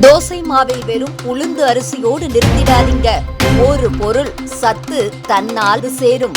தோசை மாவில் வெறும் உளுந்து அரிசியோடு நிறுத்திடாதீங்க. ஒரு பொருள் சத்து தன்னால் சேரும்.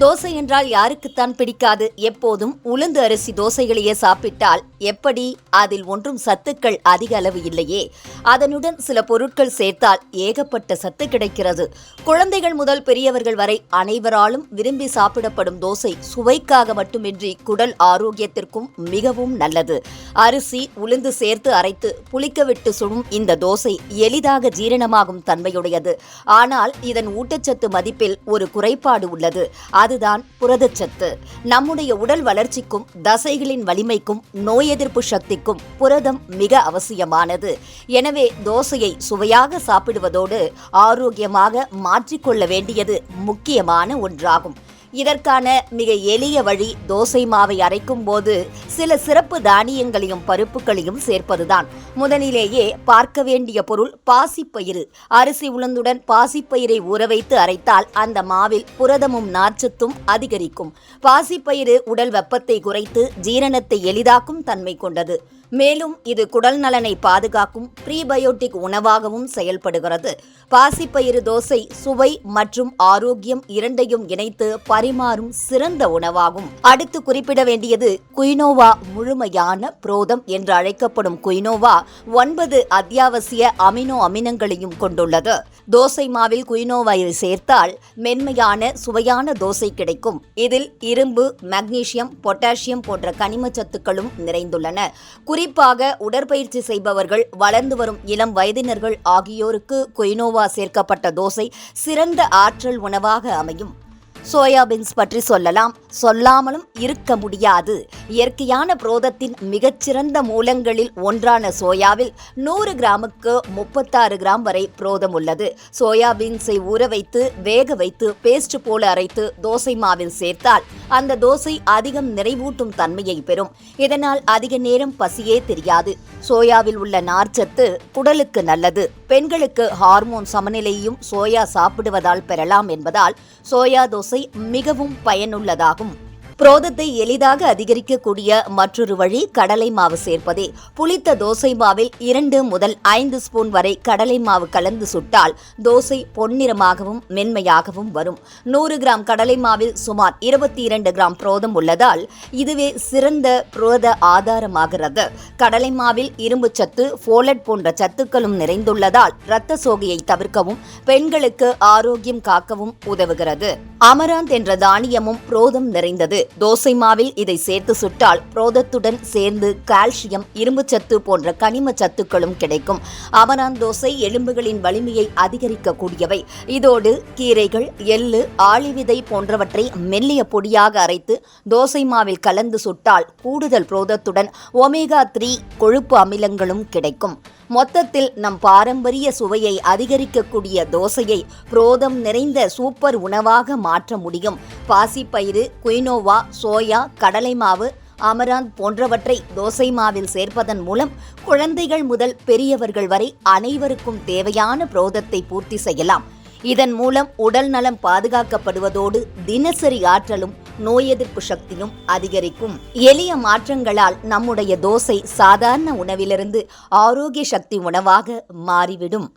தோசை என்றால் யாருக்குத்தான் பிடிக்காது. எப்போதும் உளுந்து அரிசி தோசைகளையே சாப்பிட்டால் எப்படி? அதில் ஒன்றும் சத்துக்கள் அதிக அளவு இல்லையே. அதனுடன் சில பொருட்கள் சேர்த்தால் ஏகப்பட்ட சத்து கிடைக்கிறது. குழந்தைகள் முதல் பெரியவர்கள் வரை அனைவராலும் விரும்பி சாப்பிடப்படும் தோசை சுவைக்காக மட்டுமின்றி குடல் ஆரோக்கியத்திற்கும் மிகவும் நல்லது. அரிசி உளுந்து சேர்த்து அரைத்து புளிக்கவிட்டு சுடும் இந்த தோசை எளிதாக ஜீரணமாகும் தன்மையுடையது. ஆனால் இதன் ஊட்டச்சத்து மதிப்பில் ஒரு குறைபாடு உள்ளது. அதுதான் புரதச்சத்து. நம்முடைய உடல் வளர்ச்சிக்கும் தசைகளின் வலிமைக்கும் நோய் எதிர்ப்பு சக்திக்கும் புரதம் மிக அவசியமானது. எனவே தோசையை சுவையாக சாப்பிடுவதோடு ஆரோக்கியமாக மாற்றிக்கொள்ள வேண்டியது முக்கியமான ஒன்றாகும். இதற்கான மிக எளிய வழி தோசை மாவை அரைக்கும் போது சில சிறப்பு தானியங்களையும் பருப்புகளையும் சேர்ப்பதுதான். முதலிலேயே பார்க்க வேண்டிய பொருள் பாசிப்பயிறு. அரிசி உளுந்துடன் பாசிப்பயிரை ஊற வைத்து அரைத்தால் அந்த மாவில் புரதமும் நார்ச்சத்தும் அதிகரிக்கும். பாசிப்பயிறு உடல் வெப்பத்தை குறைத்து ஜீரணத்தை எளிதாக்கும் தன்மை கொண்டது. மேலும் இது குடல் நலனை பாதுகாக்கும் ப்ரீபயோட்டிக் உணவாகவும் செயல்படுகிறது. பாசிப்பயிறு தோசை சுவை மற்றும் ஆரோக்கியம் இரண்டையும் இணைத்து பரிமாறும் சிறந்த உணவாகும். அடுத்து குறிப்பிட வேண்டியது குயினோவா முழுமையான புரோதம் என்று அழைக்கப்படும் குயினோவா ஒன்பது அத்தியாவசிய அமினோ அமினங்களையும் கொண்டுள்ளது. தோசை மாவில் குயினோவாயை சேர்த்தால் மென்மையான சுவையான தோசை கிடைக்கும். இதில் இரும்பு மக்னீசியம் பொட்டாசியம் போன்ற கனிம சத்துக்களும் நிறைந்துள்ளன. குறிப்பாக உடற்பயிற்சி செய்பவர்கள் வளர்ந்து வரும் இளம் வயதினர்கள் ஆகியோருக்கு குயினோவா சேர்க்கப்பட்ட தோசை சிறந்த ஆற்றல் உணவாக அமையும். சோயாபீன்ஸ் பற்றி சொல்லலாம். சொல்லாமலும் இருக்க முடியாது. இயற்கையான புரோதத்தின் மிகச்சிறந்த மூலங்களில் ஒன்றான சோயாவில் நூறு கிராமுக்கு முப்பத்தாறு கிராம் வரை புரோதம் உள்ளது. சோயாபீன்ஸை ஊற வைத்து வேக வைத்து பேஸ்ட் போல அரைத்து தோசை மாவில் சேர்த்தால் அந்த தோசை அதிகம் நிறைவூட்டும் தன்மையை பெறும். இதனால் அதிக நேரம் பசியே தெரியாது. சோயாவில் உள்ள நார்ச்சத்து குடலுக்கு நல்லது. பெண்களுக்கு ஹார்மோன் சமநிலையும் சோயா சாப்பிடுவதால் பெறலாம் என்பதால் சோயா தோசை மிகவும் பயனுள்ளதாகும். புரோதத்தை எளிதாக அதிகரிக்கக்கூடிய மற்றொரு வழி கடலை மாவு சேர்ப்பதே. புளித்த தோசை மாவில் இரண்டு முதல் ஐந்து ஸ்பூன் வரை கடலை மாவு கலந்து சுட்டால் தோசை பொன்னிறமாகவும் மென்மையாகவும் வரும். நூறு கிராம் கடலை மாவில் சுமார் இருபத்தி இரண்டு கிராம் புரோதம் உள்ளதால் இதுவே சிறந்த புரோத ஆதாரமாகிறது. கடலை மாவில் இரும்பு சத்து ஃபோலட் போன்ற சத்துக்களும் நிறைந்துள்ளதால் இரத்த சோகையை தவிர்க்கவும் பெண்களுக்கு ஆரோக்கியம் காக்கவும் உதவுகிறது. அமராந்த் என்ற தானியமும் புரோதம் நிறைந்தது. தோசை மாவில் இதை சேர்த்து சுட்டால் புரோதத்துடன் சேர்ந்து கால்சியம் இரும்புச்சத்து போன்ற கனிம சத்துக்களும் கிடைக்கும். அமரான் தோசை எலும்புகளின் வலிமையை அதிகரிக்கக்கூடியவை. இதோடு கீரைகள் எள்ளு ஆளிவிதை போன்றவற்றை மெல்லிய பொடியாக அரைத்து தோசை மாவில் கலந்து சுட்டால் கூடுதல் புரோதத்துடன் ஒமேகா த்ரீ கொழுப்பு அமிலங்களும் கிடைக்கும். மொத்தத்தில் நம் பாரம்பரிய சுவையை அதிகரிக்கக்கூடிய தோசையை புரோதம் நிறைந்த சூப்பர் உணவாக மாற்ற முடியும். பாசிப்பயிறு குயினோவா சோயா கடலை மாவு அமராந்த் போன்றவற்றை தோசை மாவில் சேர்ப்பதன் மூலம் குழந்தைகள் முதல் பெரியவர்கள் வரை அனைவருக்கும் தேவையான புரோதத்தை பூர்த்தி செய்யலாம். இதன் மூலம் உடல் நலம் பாதுகாக்கப்படுவதோடு தினசரி ஆற்றலும் நோய் எதிர்ப்பு சக்தியும் அதிகரிக்கும். எளிய மாற்றங்களால் நம்முடைய தோசை சாதாரண உணவிலிருந்து ஆரோக்கிய சக்தி உணவாக மாறிவிடும்.